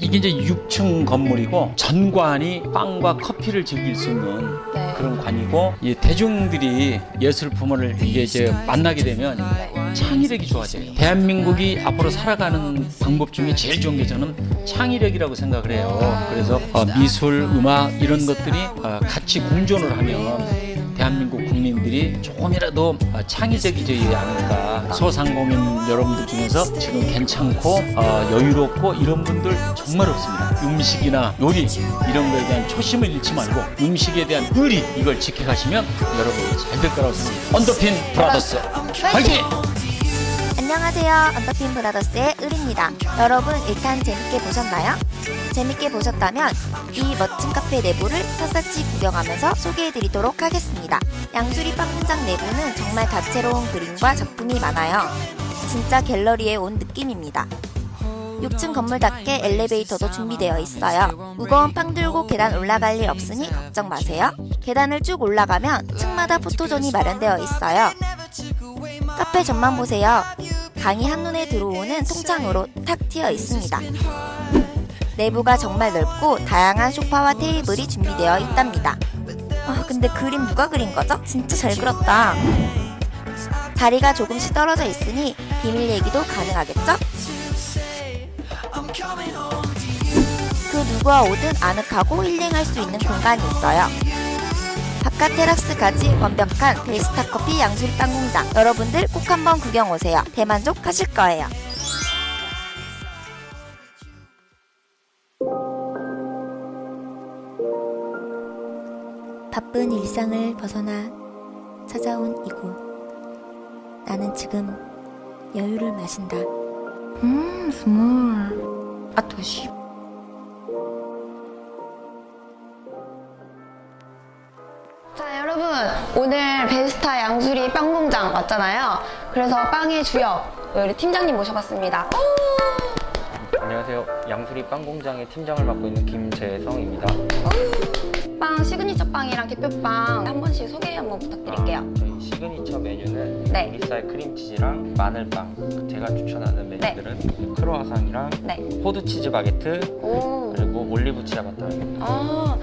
이게 이제 6층 건물이고 전관이 빵과 커피를 즐길 수 있는 네. 그런 관이고 이 대중들이 예술품을 이게 이제 만나게 되면 창의력이 좋아져요. 대한민국이 앞으로 살아가는 방법 중에 제일 좋은 게 저는 창의력이라고 생각을 해요. 그래서 어, 미술, 음악 이런 것들이 어, 같이 공존을 하면 대한민국 국민들이 조금이라도 어, 창의적이지 않을까. 소상공인 여러분들 중에서 지금 괜찮고 어, 여유롭고 이런 분들 정말 없습니다. 음식이나 요리 이런 거에 대한 초심을 잃지 말고 음식에 대한 의리 이걸 지켜가시면 여러분 잘 될 거라고 생각합니다. 언더핀 브라더스 화이팅! 안녕하세요. 언더핀 브라더스의 을입니다. 여러분 일단 재밌게 보셨나요? 재밌게 보셨다면 이 멋진 카페 내부를 샅샅이 구경하면서 소개해드리도록 하겠습니다. 양수리 빵공장 내부는 정말 다채로운 그림과 작품이 많아요. 진짜 갤러리에 온 느낌입니다. 6층 건물답게 엘리베이터도 준비되어 있어요. 무거운 빵 들고 계단 올라갈 일 없으니 걱정 마세요. 계단을 쭉 올라가면 층마다 포토존이 마련되어 있어요. 카페 전만 보세요. 강이 한눈에 들어오는 통창으로 탁 트여 있습니다. 내부가 정말 넓고 다양한 소파와 테이블이 준비되어 있답니다. 아, 근데 그림 누가 그린 거죠? 진짜 잘 그렸다. 자리가 조금씩 떨어져 있으니 비밀 얘기도 가능하겠죠? 그 누구와 오든 아늑하고 힐링할 수 있는 공간이 있어요. 바깥 테라스까지 완벽한 베이스타 커피 양수리 빵 공장. 여러분들 꼭 한번 구경 오세요. 대만족하실 거예요. 바쁜 일상을 벗어나 찾아온 이곳. 나는 지금 여유를 마신다. 음, 스몰. 아, 도시. 자 여러분 오늘 베스타 양수리 빵 공장 왔잖아요. 그래서 빵의 주역 우리 팀장님 모셔봤습니다. 안녕하세요. 양수리 빵 공장의 팀장을 맡고 있는 김재성입니다. 빵 시그니처 빵이랑 대표빵 한 번씩 소개 한번 부탁드릴게요. 아, 저희 시그니처 메뉴는 네. 우리쌀 크림치즈랑 마늘빵. 제가 추천하는 메뉴들은 크로아상이랑 네. 호두 치즈 바게트 오. 그리고 올리브 치아바타입니다. 아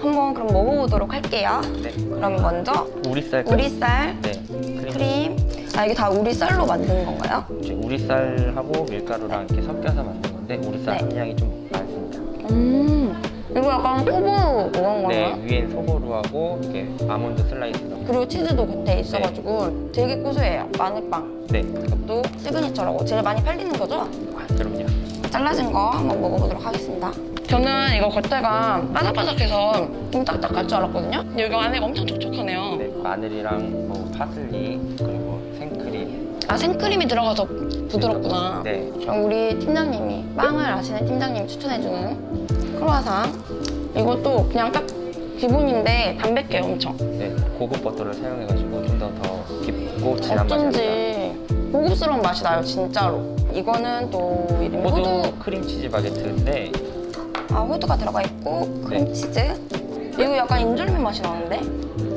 한번 그럼 먹어보도록 할게요. 네. 그럼 먼저 우리쌀 크림. 우리쌀 네. 크림. 크림. 아 이게 다 우리 쌀로 만든 건가요? 이제 우리쌀하고 밀가루랑 이렇게 섞여서 만든 건데 우리쌀 네. 함량이 좀 많습니다. 음. 이거 약간 호부 그런 건가요? 네, 위엔 소보루하고 이렇게 아몬드 슬라이스. 그리고 치즈도 겉에 있어가지고 되게 고소해요. 마늘빵. 네. 이것도 시그니처라고 제일 많이 팔리는 거죠? 아, 그럼요. 잘라진 거 한번 먹어보도록 하겠습니다. 저는 이거 겉에가 바삭바삭해서 좀 딱딱할 줄 알았거든요. 근데 여기 안에 엄청 촉촉하네요. 네, 마늘이랑 뭐 파슬리 그리고 생크림. 아 생크림이 들어가서 부드럽구나. 네. 그럼 우리 팀장님이 빵을 아시는 팀장님이 추천해주는 크로아상. 이것도 그냥 딱 기본인데 담백해요 엄청. 네, 고급 버터를 사용해가지고 좀 더 더 깊고 진한 맛이 납니다. 어쩐지 고급스러운 맛이 나요 진짜로. 이거는 또 이름이 호두 호두 크림치즈 바게트인데 아 호두가 들어가 있고 네. 크림치즈. 이거 약간 인절미 맛이 나는데?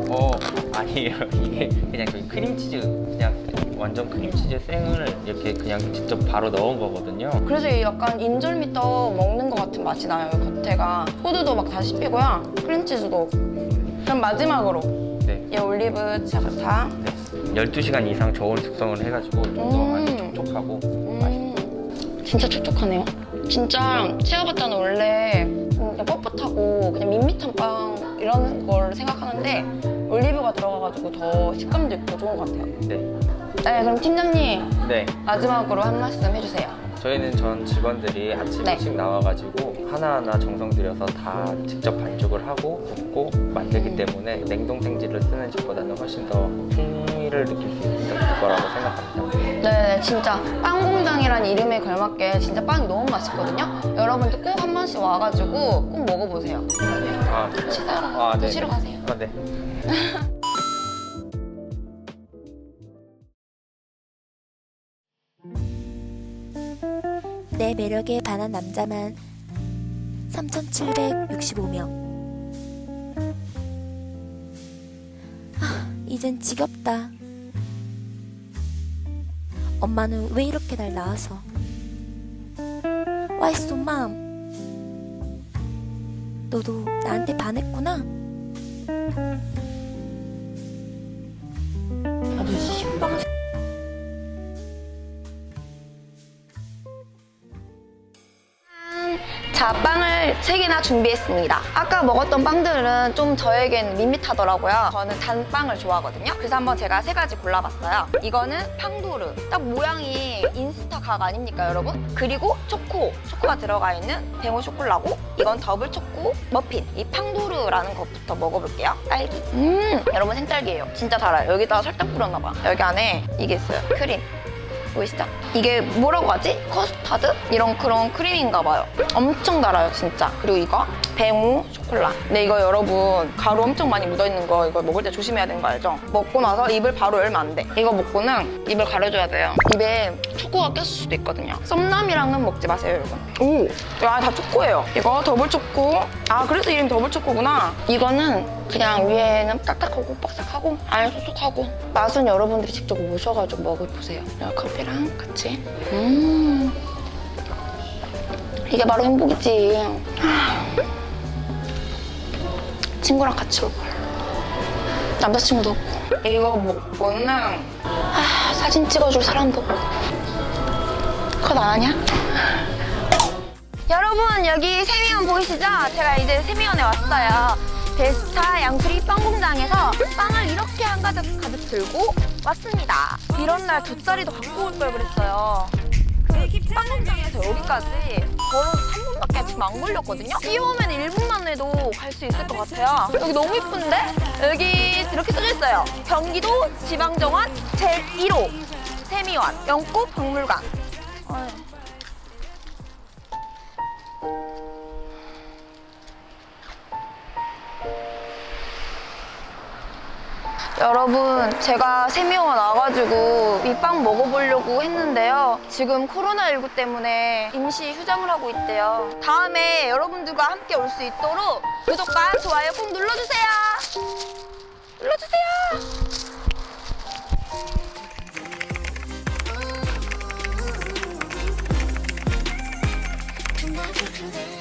어 아니에요 이게 그냥 그 크림치즈 그냥 완전 크림치즈 생을 이렇게 그냥 직접 바로 넣은 거거든요. 그래서 이 약간 인절미 떡 먹는 것 같은 맛이 나요, 이 겉에가. 호두도 막 다 씹히고요. 크림치즈도. 그럼 마지막으로 네, 이 올리브 차가타. 네. 12시간 이상 저온 숙성을 해가지고 좀더 음. 많이 촉촉하고 맛있어요. 음, 진짜 촉촉하네요. 진짜 치아바타는 원래 그냥 뻣뻣하고 그냥 밋밋한 빵 이런 걸 생각하는데 올리브가 들어가가지고 더 식감도 있고 좋은 것 같아요. 네, 네, 그럼 팀장님 네. 마지막으로 한 말씀 해주세요. 저희는 전 직원들이 아침 네. 일찍 나와가지고 하나하나 정성 들여서 다 직접 반죽을 하고 굽고 만들기 음. 때문에 냉동 생지를 쓰는 집보다는 훨씬 더 풍미를 느낄 수 있을 거라고 생각합니다. 네, 진짜 빵 공장이라는 이름에 걸맞게 진짜 빵이 너무 맛있거든요. 여러분도 꼭한 번씩 와가지고 꼭 먹어보세요. 아, 치사로 아, 네. 드시러 가세요. 아, 네. 내 매력에 반한 남자만 3,765명. 아, 이젠 지겹다. 엄마는 왜 이렇게 날 낳아서? Why so mom? 너도 나한테 반했구나. 자, 빵을 3개나 준비했습니다. 아까 먹었던 빵들은 좀 저에겐 밋밋하더라고요. 저는 단빵을 좋아하거든요. 그래서 한번 제가 세 가지 골라봤어요. 이거는 팡도르. 딱 모양이 인스타 각 아닙니까, 여러분? 그리고 초코. 초코가 들어가 있는 데모 쇼콜라고, 이건 더블 초코 머핀. 이 팡도르라는 것부터 먹어볼게요. 딸기. 음, 여러분 생딸기예요. 진짜 달아요. 여기다가 설탕 뿌렸나 봐. 여기 안에 이게 있어요. 크림. 보이시죠? 이게 뭐라고 하지? 커스타드? 이런 그런 크림인가 봐요. 엄청 달아요, 진짜. 그리고 이거 뱅우 초콜라. 근데 이거 여러분 가루 엄청 많이 묻어있는 거 이거 먹을 때 조심해야 되는 거 알죠? 먹고 나서 입을 바로 열면 안 돼. 이거 먹고는 입을 가려줘야 돼요. 입에 초코가 꼈을 수도 있거든요. 썸남이랑은 먹지 마세요, 여러분. 오! 야, 다 초코예요. 이거 더블 초코. 아, 그래서 이름이 더블 초코구나. 이거는 그냥 위에는 딱딱하고 빡싹하고 안에 촉촉하고 맛은 여러분들이 직접 오셔가지고 먹어보세요. 여기 커피랑 같이. 음. 이게 바로 행복이지. 친구랑 같이 올 걸. 남자친구도 없고. 이거 먹고는 아, 사진 찍어줄 사람도 없고. 그건 안 하냐? 여러분 여기 세미원 보이시죠? 제가 이제 세미원에 왔어요. 베스타 양수리 빵 공장에서 빵을 이렇게 한 가득 가득 들고 왔습니다. 이런 날 돗자리도 갖고 올 걸 그랬어요. 그 빵 공장에서 여기까지 걸어서 3분밖에 지금 안 걸렸거든요. 비 오면 1분만 해도 갈 수 있을 것 같아요. 여기 너무 이쁜데? 여기 이렇게 써져 있어요. 경기도 지방정원 제1호 세미원 영꽃 박물관. 여러분, 제가 세미호가 나와가지고 이빵 먹어보려고 했는데요. 지금 코로나19 때문에 임시 휴장을 하고 있대요. 다음에 여러분들과 함께 올 수 있도록 구독과 좋아요 꼭 눌러주세요. 눌러주세요. 왜?